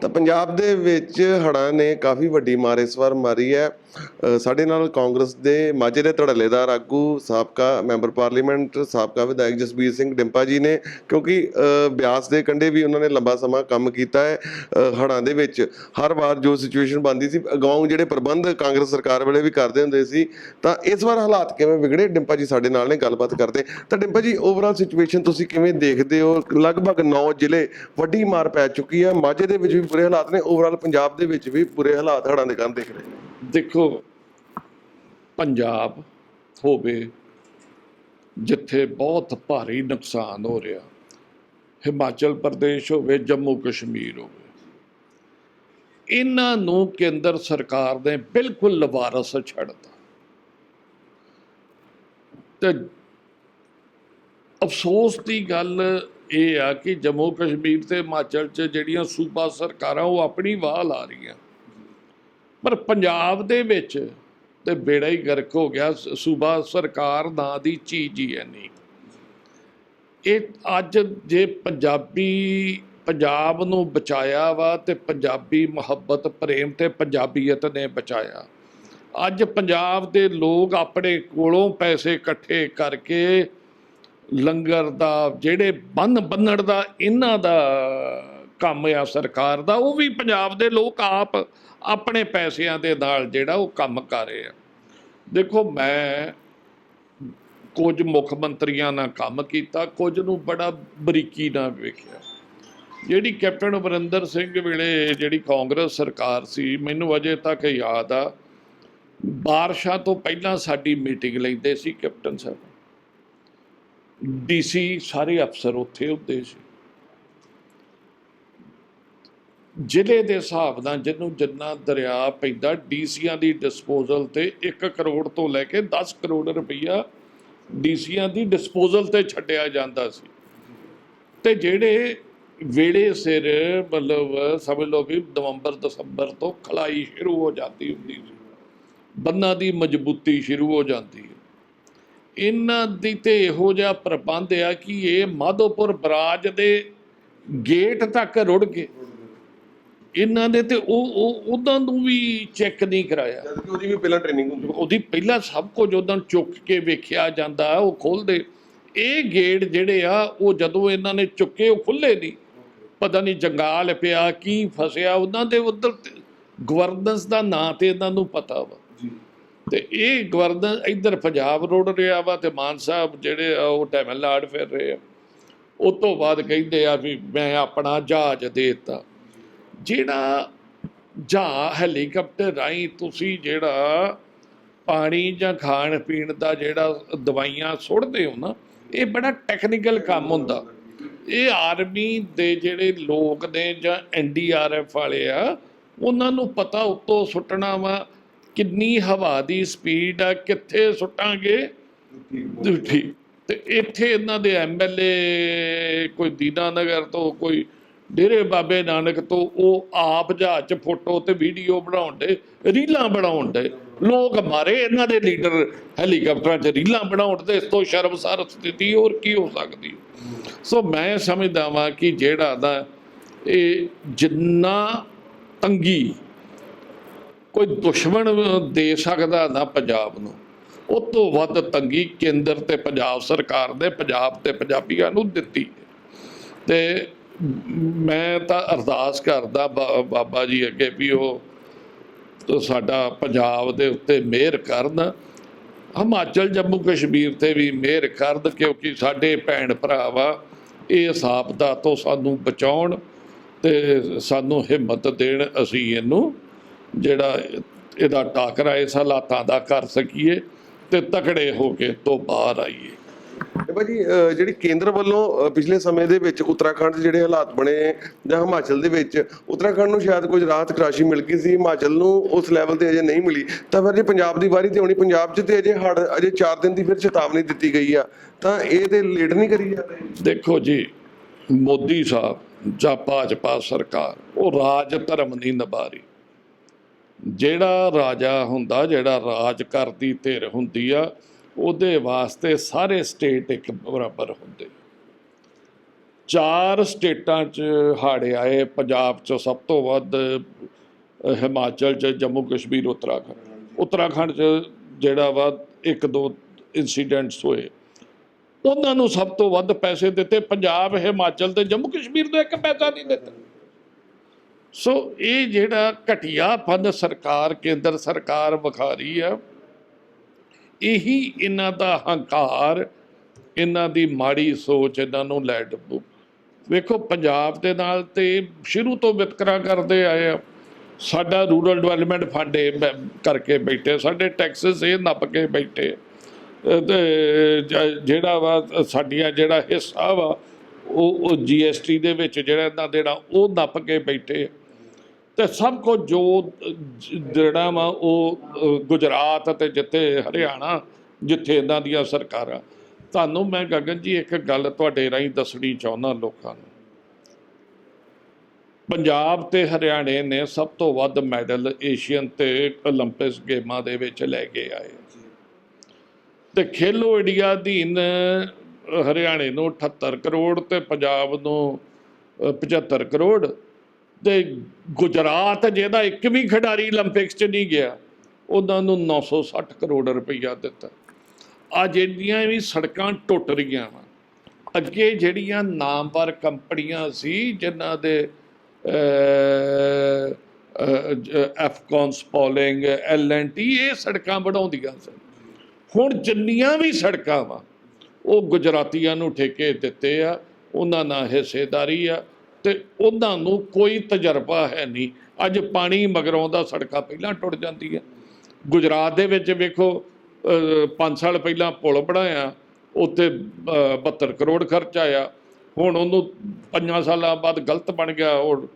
ਤਾਂ ਪੰਜਾਬ ਦੇ ਵਿੱਚ ਹੜ੍ਹਾਂ ਨੇ ਕਾਫੀ ਵੱਡੀ ਮਾਰ ਇਸ ਵਾਰ ਮਾਰੀ ਹੈ। ਸਾਡੇ ਨਾਲ ਕਾਂਗਰਸ ਦੇ ਮਾਝੇ ਦੇ ਧੜਲੇਦਾਰ ਆਗੂ ਸਾਬਕਾ ਮੈਂਬਰ ਪਾਰਲੀਮੈਂਟ ਸਾਬਕਾ ਵਿਧਾਇਕ ਜਸਬੀਰ ਸਿੰਘ ਡਿੰਪਾ ਜੀ ਨੇ, ਕਿਉਂਕਿ ਬਿਆਸ ਦੇ ਕੰਢੇ ਵੀ ਉਹਨਾਂ ਨੇ ਲੰਬਾ ਸਮਾਂ ਕੰਮ ਕੀਤਾ ਹੈ ਹੜ੍ਹਾਂ ਦੇ ਵਿੱਚ। ਹਰ ਵਾਰ ਜੋ ਸਿਚੁਏਸ਼ਨ ਬਣਦੀ ਸੀ, ਅਗਾਊਂ ਜਿਹੜੇ ਪ੍ਰਬੰਧ ਕਾਂਗਰਸ ਸਰਕਾਰ ਵੇਲੇ ਵੀ ਕਰਦੇ ਹੁੰਦੇ ਸੀ, ਤਾਂ ਇਸ ਵਾਰ ਹਾਲਾਤ ਕਿਵੇਂ ਵਿਗੜੇ? ਡਿੰਪਾ ਜੀ ਸਾਡੇ ਨਾਲ ਨੇ, ਗੱਲਬਾਤ ਕਰਦੇ। ਤਾਂ ਡਿੰਪਾ ਜੀ ਓਵਰਆਲ ਸਿਚੁਏਸ਼ਨ ਤੁਸੀਂ ਕਿਵੇਂ ਦੇਖਦੇ ਹੋ? ਲਗਭਗ 9 ਜ਼ਿਲ੍ਹੇ ਵੱਡੀ ਮਾਰ ਪੈ ਚੁੱਕੀ ਹੈ। ਮਾਝੇ ਦੇ ਵਿੱਚ ਵੀ ਬੁਰੇ ਹਾਲਾਤ ਨੇ ਓਵਰਆਲ ਪੰਜਾਬ ਦੇ ਵਿੱਚ ਵੀ ਬੁਰੇ ਹਾਲਾਤ ਹੜ੍ਹਾਂ ਦੇ ਕਾਰਨ ਦਿਖ ਰਹੇ ਨੇ ਦੇਖੋ, ਪੰਜਾਬ ਹੋਵੇ, ਜਿੱਥੇ ਬਹੁਤ ਭਾਰੀ ਨੁਕਸਾਨ ਹੋ ਰਿਹਾ, ਹਿਮਾਚਲ ਪ੍ਰਦੇਸ਼ ਹੋਵੇ, ਜੰਮੂ ਕਸ਼ਮੀਰ ਹੋਵੇ, ਇਹਨਾਂ ਨੂੰ ਕੇਂਦਰ ਸਰਕਾਰ ਨੇ ਬਿਲਕੁਲ ਲਵਾਰਸ ਛੱਡਤਾ। ਤੇ ਅਫਸੋਸ ਦੀ ਗੱਲ ਇਹ ਆ ਕਿ ਜੰਮੂ ਕਸ਼ਮੀਰ ਤੇ ਹਿਮਾਚਲ 'ਚ ਜਿਹੜੀਆਂ ਸੂਬਾ ਸਰਕਾਰਾਂ, ਉਹ ਆਪਣੀ ਵਾਹ ਲਾ ਰਹੀਆਂ। ਪਰ ਪੰਜਾਬ ਦੇ ਵਿੱਚ ਤੇ ਬੇੜਾ ਹੀ ਗਰਕ ਹੋ ਗਿਆ ਸੂਬਾ ਸਰਕਾਰ ਨਾਂ ਦੀ ਚੀਜ਼ ਹੀ ਹੈ ਨਹੀਂ। ਇਹ ਅੱਜ ਜੇ ਪੰਜਾਬੀ, ਪੰਜਾਬ ਨੂੰ ਬਚਾਇਆ ਵਾ ਤੇ ਪੰਜਾਬੀ ਮੁਹੱਬਤ, ਪ੍ਰੇਮ ਤੇ ਪੰਜਾਬੀਅਤ ਨੇ ਬਚਾਇਆ। ਅੱਜ ਪੰਜਾਬ ਦੇ ਲੋਕ ਆਪਣੇ ਕੋਲੋਂ ਪੈਸੇ ਇਕੱਠੇ ਕਰਕੇ ਲੰਗਰ ਦਾ, ਜਿਹੜੇ ਬੰਨ ਬੰਨਣ ਦਾ, ਇਹਨਾਂ ਦਾ ਕੰਮ ਆ ਸਰਕਾਰ ਦਾ, ਉਹ ਵੀ ਪੰਜਾਬ ਦੇ ਲੋਕ ਆਪ ਆਪਣੇ ਪੈਸਿਆਂ ਦੇ ਨਾਲ ਜਿਹੜਾ ਉਹ ਕੰਮ ਕਰ ਰਹੇ ਆ। ਦੇਖੋ, ਮੈਂ ਕੁਝ ਮੁੱਖ ਮੰਤਰੀਆਂ ਨਾਲ ਕੰਮ ਕੀਤਾ, ਕੁਝ ਨੂੰ ਬੜਾ ਬਰੀਕੀ ਨਾਲ ਵੇਖਿਆ। ਜਿਹੜੀ ਕੈਪਟਨ ਅਮਰਿੰਦਰ ਸਿੰਘ ਵੇਲੇ ਜਿਹੜੀ ਕਾਂਗਰਸ ਸਰਕਾਰ ਸੀ, ਮੈਨੂੰ ਅਜੇ ਤੱਕ ਯਾਦ ਆ, ਬਾਰਿਸ਼ਾਂ ਤੋਂ ਪਹਿਲਾਂ ਸਾਡੀ ਮੀਟਿੰਗ ਲੈਂਦੇ ਸੀ ਕੈਪਟਨ ਸਾਹਿਬ। ਡੀਸੀ ਸਾਰੇ ਅਫਸਰ ਉੱਥੇ ਹੁੰਦੇ ਸੀ। ਜ਼ਿਲ੍ਹੇ ਦੇ ਹਿਸਾਬ ਨਾਲ ਜਿਹਨੂੰ ਜਿੰਨਾ ਦਰਿਆ ਪੈਂਦਾ, ਡੀਸੀਆਂ ਦੀ ਡਿਸਪੋਜ਼ਲ ਤੇ 1 ਕਰੋੜ ਤੋਂ ਲੈ ਕੇ 10 ਕਰੋੜ ਰੁਪਈਆ ਡੀਸੀਆਂ ਦੀ ਡਿਸਪੋਜ਼ਲ ਤੇ ਛੱਡਿਆ ਜਾਂਦਾ ਸੀ। ਤੇ ਜਿਹੜੇ ਵੇਲੇ ਸਿਰ ਮਤਲਬ ਸਮਝ ਲਓ ਵੀ ਨਵੰਬਰ, ਦਸੰਬਰ ਤੋਂ ਖਲਾਈ ਸ਼ੁਰੂ ਹੋ ਜਾਂਦੀ ਹੁੰਦੀ ਸੀ। ਬੰਨਾਂ ਦੀ ਮਜ਼ਬੂਤੀ ਸ਼ੁਰੂ ਹੋ ਜਾਂਦੀ ਹੈ। ਇਹਨਾਂ ਦੀ ਤੇ ਇਹੋ ਜਿਹਾ ਪ੍ਰਬੰਧ ਆ ਕਿ ਇਹ ਮਾਧੋਪੁਰ ਬਰਾਜ ਦੇ ਗੇਟ ਤੱਕ ਰੁੜ ਗਏ। ਇਹਨਾਂ ਨੇ ਤੇ ਉਹ ਉਹ ਉਹਨਾਂ ਨੂੰ ਵੀ ਚੈੱਕ ਨਹੀਂ ਕਰਾਇਆ। ਜਦ ਕਿ ਉਹਦੀ ਵੀ ਪਹਿਲਾਂ ਟ੍ਰੇਨਿੰਗ ਹੁੰਦੀ ਉਹਦੀ ਪਹਿਲਾਂ ਸਭ ਕੁਝ ਉਹਨਾਂ ਨੂੰ ਚੁੱਕ ਕੇ ਵੇਖਿਆ ਜਾਂਦਾ ਉਹ ਖੋਲਦੇ ਇਹ ਗੇਟ ਜਿਹੜੇ ਆ ਉਹ ਜਦੋਂ ਇਹਨਾਂ ਨੇ ਚੁੱਕੇ ਉਹ ਖੁੱਲੇ ਨਹੀਂ। ਪਤਾ ਨਹੀਂ ਜੰਗਾਲ ਪਿਆ ਕੀ ਫਸਿਆ ਉਹਨਾਂ ਦੇ ਉਧਰ ਗਵਰਨੈਂਸ ਦਾ ਨਾਂ ਤੇ ਇਹਨਾਂ ਨੂੰ ਪਤਾ ਵਾ। ਜੀ। ਤੇ ਇਹ ਗਵਰਨਰ ਇੱਧਰ ਪੰਜਾਬ ਰੋੜ ਰਿਹਾ ਵਾ ਤੇ ਮਾਨ ਸਾਹਿਬ ਜਿਹੜੇ ਆ ਉਹ ਟੈਮਿਲਨਾਡ ਫਿਰ ਰਹੇ ਆ। ਉਸ ਤੋਂ ਬਾਅਦ ਕਹਿੰਦੇ ਆ ਵੀ ਮੈਂ ਆਪਣਾ ਜਹਾਜ਼ ਦੇ ਦਿੱਤਾ। ਜਿਹੜਾ ਜਾਂ ਹੈਲੀਕਾਪਟਰ ਰਾਹੀਂ ਤੁਸੀਂ ਜਿਹੜਾ ਪਾਣੀ ਜਾਂ ਖਾਣ ਪੀਣ ਦਾ ਜਿਹੜਾ ਦਵਾਈਆਂ ਸੁੱਟਦੇ ਹੋ ਨਾ, ਇਹ ਬੜਾ ਟੈਕਨੀਕਲ ਕੰਮ ਹੁੰਦਾ। ਇਹ ਆਰਮੀ ਦੇ ਜਿਹੜੇ ਲੋਕ ਨੇ ਜਾਂ ਐਨਡੀਆਰਐਫ ਵਾਲੇ ਆ, ਉਹਨਾਂ ਨੂੰ ਪਤਾ ਉੱਤੋਂ ਸੁੱਟਣਾ ਵਾ ਕਿੰਨੀ ਹਵਾ ਦੀ ਸਪੀਡ ਆ ਕਿੱਥੇ ਸੁੱਟਾਂਗੇ? ਠੀਕ ਤੇ ਇੱਥੇ ਇਹਨਾਂ ਦੇ ਐਮਐਲਏ ਕੋਈ ਦੀਨਾਨਗਰ ਤੋਂ ਕੋਈ ਡੇਰੇ ਬਾਬੇ ਨਾਨਕ ਤੋਂ ਉਹ ਆਪ ਜਹਾਜ਼ 'ਚ ਫੋਟੋ ਤੇ ਵੀਡੀਓ ਬਣਾਉਣ ਦੇ ਰੀਲਾਂ ਬਣਾਉਣ ਦੇ ਲੋਕ ਮਾਰੇ ਇਹਨਾਂ ਦੇ ਲੀਡਰ ਹੈਲੀਕਾਪਟਰਾਂ 'ਚ ਰੀਲਾਂ ਬਣਾਉਣ ਦੇ ਇਸ ਤੋਂ ਸ਼ਰਮਸਾਰ ਸਥਿਤੀ ਹੋਰ ਕੀ ਹੋ ਸਕਦੀ? ਸੋ ਮੈਂ ਸਮਝਦਾ ਵਾਂ ਕਿ ਜਿਹੜਾ ਦਾ ਇਹ ਜਿੰਨਾ ਤੰਗੀ ਕੋਈ ਦੁਸ਼ਮਣ ਦੇ ਸਕਦਾ ਨਾ ਪੰਜਾਬ ਨੂੰ ਉਹ ਤੋਂ ਵੱਧ ਤੰਗੀ ਕੇਂਦਰ ਤੇ ਪੰਜਾਬ ਸਰਕਾਰ ਨੇ ਪੰਜਾਬ ਤੇ ਪੰਜਾਬੀਆਂ ਨੂੰ ਦਿੱਤੀ ਹੈ। ਤੇ ਮੈਂ ਤਾਂ ਅਰਦਾਸ ਕਰਦਾ ਬਾ- ਬਾਬਾ ਜੀ ਅੱਗੇ ਵੀ ਉਹ ਸਾਡਾ ਪੰਜਾਬ ਦੇ ਉੱਤੇ ਮਿਹਰ ਕਰਨ ਹਿਮਾਚਲ, ਜੰਮੂ, ਕਸ਼ਮੀਰ ਤੇ ਵੀ ਮਿਹਰ ਕਰਨ ਕਿਉਂਕਿ ਸਾਡੇ ਭੈਣ ਭਰਾ ਵਾ ਇਹ ਹਿਸਾਬ ਤੋਂ ਸਾਨੂੰ ਬਚਾਉਣ ਤੇ ਸਾਨੂੰ ਹਿੰਮਤ ਦੇਣ ਅਸੀਂ ਇਹਨੂੰ ਜਿਹੜਾ ਇਹਦਾ ਟਾਕਰਾ ਇਸ ਹਾਲਾਤਾਂ ਦਾ ਕਰ ਸਕੀਏ ਤੇ ਤਕੜੇ ਹੋ ਕੇ ਤੋਂ ਬਾਹਰ ਆਈਏ। ਭਾਜੀ ਅਹ ਜਿਹੜੀ ਕੇਂਦਰ ਵੱਲੋਂ ਪਿਛਲੇ ਸਮੇਂ ਦੇ ਵਿੱਚ ਉੱਤਰਾਖੰਡ ਦੇ ਜਿਹੜੇ ਹਾਲਾਤ ਬਣੇ ਜਾਂ ਹਿਮਾਚਲ ਦੇ ਵਿੱਚ ਉੱਤਰਾਖੰਡ ਨੂੰ ਸ਼ਾਇਦ ਕੁਝ ਰਾਹਤ ਰਾਸ਼ੀ ਮਿਲ ਗਈ ਸੀ ਹਿਮਾਚਲ ਨੂੰ ਉਸ ਲੈਵਲ ਤੇ ਅਜੇ ਨਹੀਂ ਮਿਲੀ। ਤਾਂ ਫਿਰ ਜੇ ਪੰਜਾਬ ਦੀ ਵਾਰੀ ਤੇ ਹੋਣੀ ਪੰਜਾਬ 'ਚ ਤੇ ਅਜੇ ਹੜ ਅਜੇ 4 ਦਿਨ ਦੀ ਫਿਰ ਚੇਤਾਵਨੀ ਦਿੱਤੀ ਗਈ ਆ। ਤਾਂ ਇਹ ਤੇ ਲੇਟ ਨਹੀਂ ਕਰੀ ਜਾਂਦਾ? ਇਹ? ਦੇਖੋ ਜੀ ਮੋਦੀ ਸਾਹਿਬ ਜਾਂ ਭਾਜਪਾ ਸਰਕਾਰ ਉਹ ਰਾਜ ਧਰਮ ਨਹੀਂ ਨਿਭਾ ਰਹੀ ਜਿਹੜਾ ਰਾਜਾ ਹੁੰਦਾ, ਜਿਹੜਾ ਰਾਜ ਕਰਦੀ, ਧਿਰ ਹੁੰਦੀ ਆ, ਉਹਦੇ ਵਾਸਤੇ ਸਾਰੇ ਸਟੇਟ ਇੱਕ ਬਰਾਬਰ ਹੁੰਦੇ। ਚਾਰ ਸਟੇਟਾਂ 'ਚ ਹਾੜੇ ਆਏ, ਪੰਜਾਬ 'ਚ ਸਭ ਤੋਂ ਵੱਧ ਹਿਮਾਚਲ 'ਚ ਜੰਮੂ ਕਸ਼ਮੀਰ, ਉੱਤਰਾਖੰਡ। ਉੱਤਰਾਖੰਡ 'ਚ ਜਿਹੜਾ ਵਾ, ਇੱਕ ਦੋ ਇਨਸੀਡੈਂਟਸ ਹੋਏ। ਉਹਨਾਂ ਨੂੰ ਸਭ ਤੋਂ ਵੱਧ ਪੈਸੇ ਦਿੱਤੇ, ਪੰਜਾਬ, ਹਿਮਾਚਲ ਤੇ ਜੰਮੂ ਕਸ਼ਮੀਰ ਨੂੰ ਇੱਕ ਪੈਸਾ ਨਹੀਂ ਦਿੱਤਾ। ਸੋ ਇਹ ਜਿਹੜਾ ਘਟੀਆ ਫੰਡ ਸਰਕਾਰ, ਕੇਂਦਰ ਸਰਕਾਰ ਵਿਖਾ ਰਹੀ ਆ, ਇਹੀ ਇਹਨਾਂ ਦਾ ਹੰਕਾਰ, ਇਹਨਾਂ ਦੀ ਮਾੜੀ ਸੋਚ ਇਹਨਾਂ ਨੂੰ ਲੈ ਡੱਬੂ। ਵੇਖੋ, ਪੰਜਾਬ ਦੇ ਨਾਲ ਤੇ ਸ਼ੁਰੂ ਤੋਂ ਵਿਤਕਰਾ ਕਰਦੇ ਆਏ ਆ। ਸਾਡਾ ਰੂਰਲ ਡਿਵੈਲਪਮੈਂਟ ਫੰਡ ਇਹ ਬ- ਕਰਕੇ ਬੈਠੇ, ਸਾਡੇ ਟੈਕਸਸ ਇਹ ਨੱਪ ਕੇ ਬੈਠੇ। ਜਿਹੜਾ ਵਾ, ਸਾਡੀਆਂ ਜਿਹੜਾ ਹਿੱਸਾ ਵਾ, ਉਹ ਉਹ ਜੀਐਸਟੀ ਦੇ ਵਿੱਚ ਜਿਹੜਾ ਇਹਨਾਂ ਦੇਣਾ, ਉਹ ਨੱਪ ਕੇ ਬੈਠੇ ਤੇ ਸਭ ਕੋ ਜੋ ਜਿਹੜਾ ਵਾ ਉਹ ਗੁਜਰਾਤ ਅਤੇ ਜਿੱਥੇ ਹਰਿਆਣਾ, ਜਿੱਥੇ ਇਹਨਾਂ ਦੀਆਂ ਸਰਕਾਰਾਂ। ਤੁਹਾਨੂੰ ਮੈਂ ਗਗਨ ਜੀ ਇੱਕ ਗੱਲ ਤੁਹਾਡੇ ਰਾਹੀਂ ਦੱਸਣੀ ਚਾਹੁੰਦਾ ਲੋਕਾਂ ਨੂੰ। ਪੰਜਾਬ ਤੇ ਹਰਿਆਣੇ ਨੇ ਸਭ ਤੋਂ ਵੱਧ ਮੈਡਲ ਏਸ਼ੀਅਨ ਤੇ 올림픽ਸ ਗੇਮਾਂ ਦੇ ਵਿੱਚ ਲੈ ਕੇ ਆਏ। ਤੇ ਖੇਲੋ ਇੰਡੀਆ ਅਧੀਨ ਹਰਿਆਣੇ ਨੂੰ 78 ਕਰੋੜ ਤੇ ਪੰਜਾਬ ਨੂੰ 75 ਕਰੋੜ ਤੇ ਗੁਜਰਾਤ ਜਿਹਦਾ ਇੱਕ ਵੀ ਖਿਡਾਰੀ 올림픽ਸ 'ਚ ਨਹੀਂ ਗਿਆ, ਉਹਨਾਂ ਨੂੰ 960 ਕਰੋੜ ਰੁਪਈਆ ਦਿੱਤਾ। ਆ ਜਿਹੜੀਆਂ ਵੀ ਸੜਕਾਂ ਟੁੱਟ ਰਹੀਆਂ ਵਾ। ਅੱਗੇ ਜਿਹੜੀਆਂ ਨਾਮਵਰ ਕੰਪਨੀਆਂ ਸੀ, ਜਿਨ੍ਹਾਂ ਦੇ ਐਫਕਨ ਸਪੋਲਿੰਗ ਐਲਐਨਟੀ ਇਹ ਸੜਕਾਂ ਬਣਾਉਂਦੀਆਂ ਸਨ। ਹੁਣ ਜਿੰਨੀਆਂ ਵੀ ਸੜਕਾਂ ਵਾ, ਉਹ ਗੁਜਰਾਤੀਆਂ ਨੂੰ ਠੇਕੇ ਦਿੱਤੇ ਆ, ਉਹਨਾਂ ਨਾਲ ਹਿੱਸੇਦਾਰੀ ਆ ਤੇ ਉਹਨਾਂ ਨੂੰ ਕੋਈ ਤਜਰਬਾ ਹੈ ਨਹੀਂ। ਅੱਜ ਪਾਣੀ ਮਗਰੋਂ ਦਾ ਸੜਕਾਂ ਪਹਿਲਾਂ ਟੁੱਟ ਜਾਂਦੀ ਹੈ ਗੁਜਰਾਤ ਦੇ ਵਿੱਚ ਵੇਖੋ 5 ਸਾਲ ਪਹਿਲਾਂ ਪੁਲ ਬਣਾਇਆ ਉੱਤੇ ਅ, 72 ਕਰੋੜ ਖਰਚ ਆਇਆ। ਹੁਣ ਉਹਨੂੰ 5 ਸਾਲਾਂ ਬਾਅਦ ਗਲਤ ਬਣ ਗਿਆ ਉਹ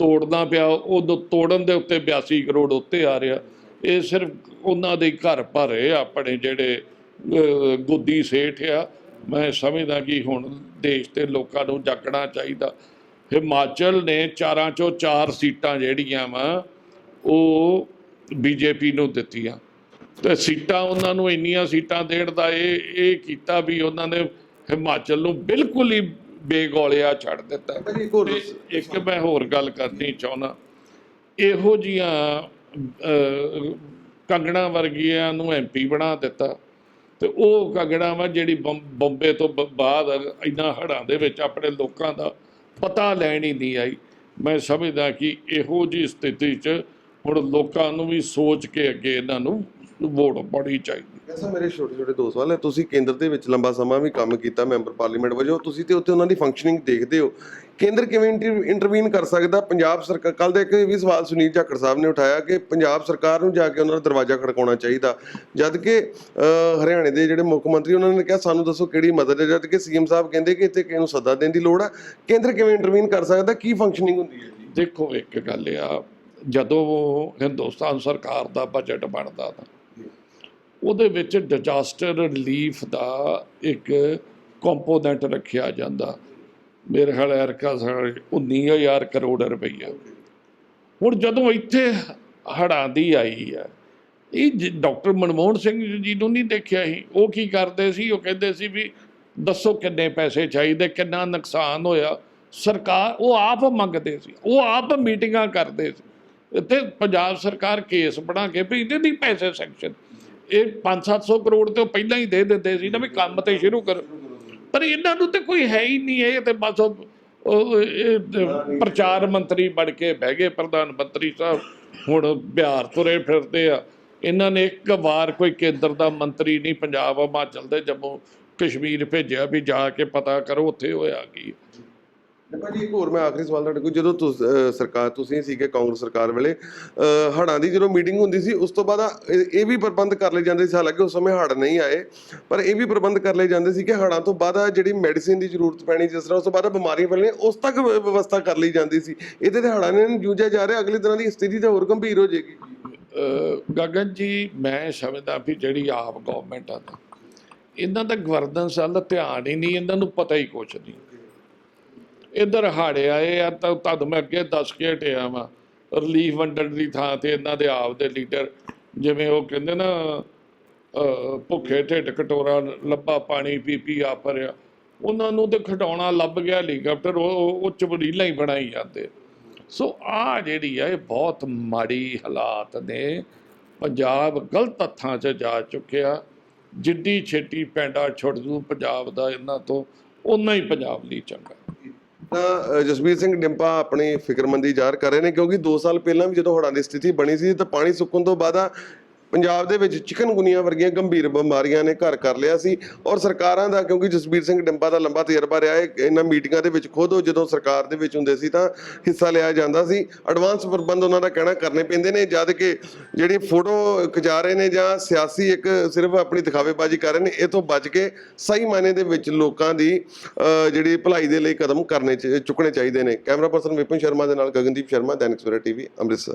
ਤੋੜਨਾ ਪਿਆ ਉਹ ਤੋੜਨ ਦੇ ਉੱਤੇ 82 ਕਰੋੜ ਉੱਤੇ ਆ ਰਿਹਾ। ਇਹ ਸਿਰਫ ਉਹਨਾਂ ਦੇ ਘਰ ਭਰੇ ਆਪਣੇ ਜਿਹੜੇ ਗੋਦੀ ਸੇਠ ਆ। ਮੈਂ ਸਮਝਦਾ ਕਿ ਹੁਣ ਦੇਸ਼ ਦੇ ਲੋਕਾਂ ਨੂੰ ਜਾਗਣਾ ਚਾਹੀਦਾ। ਹਿਮਾਚਲ ਨੇ ਚਾਰਾਂ ਚੋਂ ਚਾਰ ਸੀਟਾਂ ਜਿਹੜੀਆਂ ਵਾ ਉਹ ਬੀਜੇਪੀ ਨੂੰ ਦਿੱਤੀਆਂ। ਤੇ ਸੀਟਾਂ ਉਹਨਾਂ ਨੂੰ ਇੰਨੀਆਂ ਸੀਟਾਂ ਦੇਣ ਦਾ ਇਹ ਇਹ ਕੀਤਾ ਵੀ ਉਹਨਾਂ ਨੇ ਹਿਮਾਚਲ ਨੂੰ ਬਿਲਕੁਲ ਹੀ ਬੇਗੌਲਿਆ ਛੱਡ ਦਿੱਤਾ। ਇੱਕ ਮੈਂ ਹੋਰ ਗੱਲ ਕਰਨੀ ਚਾਹੁੰਦਾ। ਇਹੋ ਜੀਆਂ ਕੰਗਣਾ ਵਰਗੀਆਂ ਨੂੰ ਐਮਪੀ ਬਣਾ ਦਿੱਤਾ। ਤੇ ਉਹ ਕੰਗਣਾ ਵਾ ਜਿਹੜੀ ਬੰਬ- ਤੋਂ ਬਾਅਦ ਇੰਨਾ ਹੜ੍ਹਾਂ ਦੇ ਵਿੱਚ ਆਪਣੇ ਲੋਕਾਂ ਦਾ ਪਤਾ ਲੈਣ ਹੀ ਨਹੀਂ ਆਈ। ਮੈਂ ਸਮਝਦਾ ਕਿ ਇਹੋ ਜੀ ਸਥਿਤੀ 'ਚ ਹੁਣ ਲੋਕਾਂ ਨੂੰ ਵੀ ਸੋਚ ਕੇ ਅੱਗੇ ਇਹਨਾਂ ਨੂੰ ਵੋਟ ਪਾਉਣੀ ਚਾਹੀਦੀ। ਵੈਸੇ ਮੇਰੇ ਛੋਟੇ ਛੋਟੇ ਦੋ ਸਵਾਲ ਹੈ ਤੁਸੀਂ ਕੇਂਦਰ ਦੇ ਵਿੱਚ ਲੰਬਾ ਸਮਾਂ ਵੀ ਕੰਮ ਕੀਤਾ ਮੈਂਬਰ ਪਾਰਲੀਮੈਂਟ ਵਜੋਂ ਤੁਸੀਂ ਤੇ ਉੱਥੇ ਉਹਨਾਂ ਦੀ ਫੰਕਸ਼ਨਿੰਗ ਦੇਖਦੇ ਹੋ। ਕੇਂਦਰ ਕਿਵੇਂ ਇੰਟਰਵੀਨ ਕਰ ਸਕਦਾ? ਪੰਜਾਬ ਸਰਕਾਰ ਕੱਲ ਦਾ ਇੱਕ ਵੀ ਸਵਾਲ ਸੁਨੀਲ ਝਾਕੜ ਸਾਹਿਬ ਨੇ ਉਠਾਇਆ ਕਿ ਪੰਜਾਬ ਸਰਕਾਰ ਨੂੰ ਜਾ ਕੇ ਉਹਨਾਂ ਦਾ ਦਰਵਾਜ਼ਾ ਖੜਕਾਉਣਾ ਚਾਹੀਦਾ। ਜਦ ਕਿ ਹਰਿਆਣੇ ਦੇ ਜਿਹੜੇ ਮੁੱਖ ਮੰਤਰੀ ਉਹਨਾਂ ਨੇ ਕਿਹਾ ਸਾਨੂੰ ਦੱਸੋ ਕਿਹੜੀ ਮਦਦ ਹੈ? ਜਦ ਕਿ ਸੀਐਮ ਸਾਹਿਬ ਕਹਿੰਦੇ ਕਿ ਇੱਥੇ ਕਿਸੇ ਨੂੰ ਸੱਦਾ ਦੇਣ ਦੀ ਲੋੜ ਆ। ਕੇਂਦਰ ਕਿਵੇਂ ਇੰਟਰਵੀਨ ਕਰ ਸਕਦਾ? ਕੀ ਫੰਕਸ਼ਨਿੰਗ ਹੁੰਦੀ ਹੈ ਜੀ? ਦੇਖੋ ਇੱਕ ਗੱਲ ਆ ਜਦੋਂ ਹਿੰਦੁਸਤਾਨ ਸਰਕਾਰ ਦਾ ਬਜਟ ਬਣਦਾ ਤਾਂ ਉਹਦੇ ਵਿੱਚ ਡਿਜ਼ਾਸਟਰ ਰਿਲੀਫ ਦਾ ਇੱਕ ਕੰਪੋਨੈਂਟ ਰੱਖਿਆ ਜਾਂਦਾ। ਮੇਰੇ ਖਿਆਲ ਐਰਕਾ 19000 ਕਰੋੜ ਰੁਪਈਆ। ਹੁਣ ਜਦੋਂ ਇੱਥੇ ਹੜਾਂ ਦੀ ਆਈ ਆ ਇਹ ਜ- ਡਾਕਟਰ ਮਨਮੋਹਨ ਸਿੰਘ ਜੀ ਨੂੰ ਨਹੀਂ ਦੇਖਿਆ ਸੀ ਉਹ ਕੀ ਕਰਦੇ ਸੀ? ਉਹ ਕਹਿੰਦੇ ਸੀ ਵੀ ਦੱਸੋ ਕਿੰਨੇ ਪੈਸੇ ਚਾਹੀਦੇ, ਕਿੰਨਾ ਨੁਕਸਾਨ ਹੋਇਆ। ਸਰਕਾਰ, ਉਹ ਆਪ ਮੰਗਦੇ ਸੀ। ਉਹ ਆਪ ਮੀਟਿੰਗਾਂ ਕਰਦੇ ਸੀ। ਇੱਥੇ ਪੰਜਾਬ ਸਰਕਾਰ ਕੇਸ ਬਣਾ ਕੇ ਵੀ ਇਹਦੇ ਦੀ ਪੈਸੇ ਸੈਕਸ਼ਨ ਇਹ 5-700 ਕਰੋੜ ਤੇ ਉਹ ਪਹਿਲਾਂ ਹੀ ਦੇ ਦਿੰਦੇ ਸੀ ਨਾ ਵੀ ਕੰਮ ਤੇ ਸ਼ੁਰੂ ਕਰੋ। ਪਰ ਇਹਨਾਂ ਨੂੰ ਤੇ ਕੋਈ ਹੈ ਹੀ ਨਹੀਂ ਇਹ ਤੇ ਬਸ ਪ੍ਰਚਾਰ ਮੰਤਰੀ ਬਣ ਕੇ ਬਹਿ ਗਏ ਪ੍ਰਧਾਨ ਮੰਤਰੀ ਸਾਹਿਬ। ਹੁਣ ਬਿਹਾਰ ਤੁਰੇ ਫਿਰਦੇ ਆ। ਇਹਨਾਂ ਨੇ ਇੱਕ ਵਾਰ ਕੋਈ ਕੇਂਦਰ ਦਾ ਮੰਤਰੀ ਨਹੀਂ ਪੰਜਾਬ, ਹਿਮਾਚਲ ਦੇ ਜੰਮੂ, ਕਸ਼ਮੀਰ ਭੇਜਿਆ ਵੀ ਜਾ ਕੇ ਪਤਾ ਕਰੋ ਉੱਥੇ ਹੋਇਆ ਕੀ। ਤੇ ਭਾਜੀ ਇੱਕ ਹੋਰ ਮੈਂ ਆਖਰੀ ਸਵਾਲ ਤੁਹਾਡੇ ਕੋਲ, ਜਦੋਂ ਤੁਸ- ਅਹ, ਸਰਕਾਰ, ਤੁਸੀਂ ਸੀਗੇ ਕਾਂਗਰਸ ਸਰਕਾਰ ਵੇਲੇ, ਅਹ, ਹੜ੍ਹਾਂ ਦੀ ਜਦੋਂ ਮੀਟਿੰਗ ਹੁੰਦੀ ਸੀ, ਉਸ ਤੋਂ ਬਾਅਦ ਆ- ਇਹ ਇਹ ਵੀ ਪ੍ਰਬੰਧ ਕਰ ਲਏ ਜਾਂਦੇ ਸੀ, ਹਾਲਾਂਕਿ ਉਸ ਸਮੇਂ ਹੜ੍ਹ ਨਹੀਂ ਆਏ, ਪਰ ਇਹ ਵੀ ਪ੍ਰਬੰਧ ਕਰ ਲਏ ਜਾਂਦੇ ਸੀ ਕਿ ਹੜ੍ਹਾਂ ਤੋਂ ਬਾਅਦ ਆ ਜਿਹੜੀ ਮੈਡੀਸਿਨ ਦੀ ਜ਼ਰੂਰਤ ਪੈਣੀ, ਜਿਸ ਤਰ੍ਹਾਂ ਉਸ ਤੋਂ ਬਾਅਦ ਆ ਬਿਮਾਰੀਆਂ ਫੈਲਣੀਆਂ, ਉਸ ਤੱਕ ਵਿ- ਵਿਵਸਥਾ ਕਰ ਲਈ ਜਾਂਦੀ ਸੀ। ਇਹਦੇ ਤੇ ਹੜ੍ਹਾਂ ਨੇ ਜੂਝਿਆ ਜਾ ਰਿਹਾ, ਅਗਲੇ ਦਿਨਾਂ ਦੀ ਸਥਿਤੀ ਤਾਂ ਹੋਰ ਗੰਭੀਰ ਹੋ ਜਾਏਗੀ। ਅਹ, ਗਗਨ ਜੀ, ਮੈਂ ਸਮਝਦਾ ਵੀ ਜਿਹੜੀ ਆਪ ਗਵਰਨਮੈਂਟ ਆ ਨਾ, ਇਹਨਾਂ ਦਾ ਗਵਰਨੈਂਸ ਵੱਲ ਧਿਆਨ ਹੀ ਨਹੀਂ, ਇਹਨਾਂ ਨੂੰ ਪਤਾ ਹੀ ਕੁਛ ਨਹੀਂ। ਇੱਧਰ ਹਾੜੇ ਆਏ ਆ, ਤਾਂ ਤੁਹਾਨੂੰ ਮੈਂ ਅੱਗੇ ਦੱਸ ਕੇ ਹਟਿਆ ਵਾਂ। ਰਿਲੀਫ ਵੰਡਣ ਦੀ ਥਾਂ ਤੇ ਇਹਨਾਂ ਦੇ ਆਪ ਦੇ ਲੀਡਰ, ਜਿਵੇਂ ਉਹ ਕਹਿੰਦੇ ਨਾ ਭੁੱਖੇ ਢਿੱਡ ਕਟੋਰਾ, ਲੱਭਾ ਪਾਣੀ ਪੀ ਪੀ ਆ ਭਰਿਆ। ਉਹਨਾਂ ਨੂੰ ਤੇ ਖਟਾਉਣਾ ਲੱਭ ਗਿਆ ਹੈਲੀਕਾਪਟਰ ਉਹ ਉਹ ਚਬੜੀਲਾ ਹੀ ਬਣਾਈ ਜਾਂਦੇ। ਸੋ ਆ ਜਿਹੜੀ ਆ, ਇਹ ਬਹੁਤ ਮਾੜੀ ਹਾਲਾਤ ਨੇ। ਪੰਜਾਬ ਗਲਤ ਹੱਥਾਂ 'ਚ ਜਾ ਚੁੱਕਿਆ। ਜਿੱਡੀ ਛੇਤੀ ਪੈਂਡਾ ਛੁੱਟ ਜੂ ਪੰਜਾਬ ਦਾ ਇਹਨਾਂ ਤੋਂ ਉਨਾ ਹੀ ਪੰਜਾਬ ਲਈ ਚੰਗਾ। ਤਾਂ ਅ, ਜਸਬੀਰ ਸਿੰਘ ਡਿੰਪਾ ਆਪਣੀ ਫਿਕਰਮੰਦੀ ਜ਼ਾਹਰ ਕਰ ਰਹੇ ਨੇ ਕਿਉਂਕਿ 2 ਸਾਲ ਪਹਿਲਾਂ ਵੀ ਜਦੋਂ ਹੜ੍ਹਾਂ ਦੀ ਸਥਿਤੀ ਬਣੀ ਸੀ ਤਾਂ ਪਾਣੀ ਸੁੱਕਣ ਤੋਂ ਬਾਅਦ ਪੰਜਾਬ ਦੇ ਵਿੱਚ ਚਿਕਨਗੁਨੀਆ ਵਰਗੀਆਂ ਗੰਭੀਰ ਬਿਮਾਰੀਆਂ ਨੇ ਘਰ ਕਰ ਲਿਆ ਸੀ ਔਰ ਸਰਕਾਰਾਂ ਦਾ, ਕਿਉਂਕਿ ਜਸਬੀਰ ਸਿੰਘ ਡਿੰਪਾ ਦਾ ਲੰਬਾ ਤਜਰਬਾ ਰਿਹਾ ਹੈ, ਇਹਨਾਂ ਮੀਟਿੰਗਾਂ ਦੇ ਵਿੱਚ ਖੁਦ ਉਹ ਜਦੋਂ ਸਰਕਾਰ ਦੇ ਵਿੱਚ ਹੁੰਦੇ ਸੀ ਤਾਂ ਹਿੱਸਾ ਲਿਆ ਜਾਂਦਾ ਸੀ। ਐਡਵਾਂਸ ਪ੍ਰਬੰਧ ਉਹਨਾਂ ਦਾ ਕਹਿਣਾ ਕਰਨੇ ਪੈਂਦੇ ਨੇ, ਜਦ ਕਿ ਜਿਹੜੀ ਫੋਟੋ ਖਿਚਾ ਰਹੇ ਨੇ ਜਾਂ ਸਿਆਸੀ ਇੱਕ ਸਿਰਫ ਆਪਣੀ ਦਿਖਾਵੇਬਾਜ਼ੀ ਕਰ ਰਹੇ ਨੇ, ਇਹ ਤੋਂ ਬਚ ਕੇ ਸਹੀ ਮਾਇਨੇ ਦੇ ਵਿੱਚ ਲੋਕਾਂ ਦੀ ਜਿਹੜੀ ਭਲਾਈ ਦੇ ਲਈ ਕਦਮ ਕਰਨੇ ਚੁੱਕਣੇ ਚਾਹੀਦੇ ਨੇ। ਕੈਮਰਾ ਪਰਸਨ ਵਿਪਨ ਸ਼ਰਮਾ ਦੇ ਨਾਲ ਗਗਨਦੀਪ ਸ਼ਰਮਾ, ਦੈਨਿਕ ਸਵੇਰਾ ਟੀਵੀ, ਅੰਮ੍ਰਿਤਸਰ।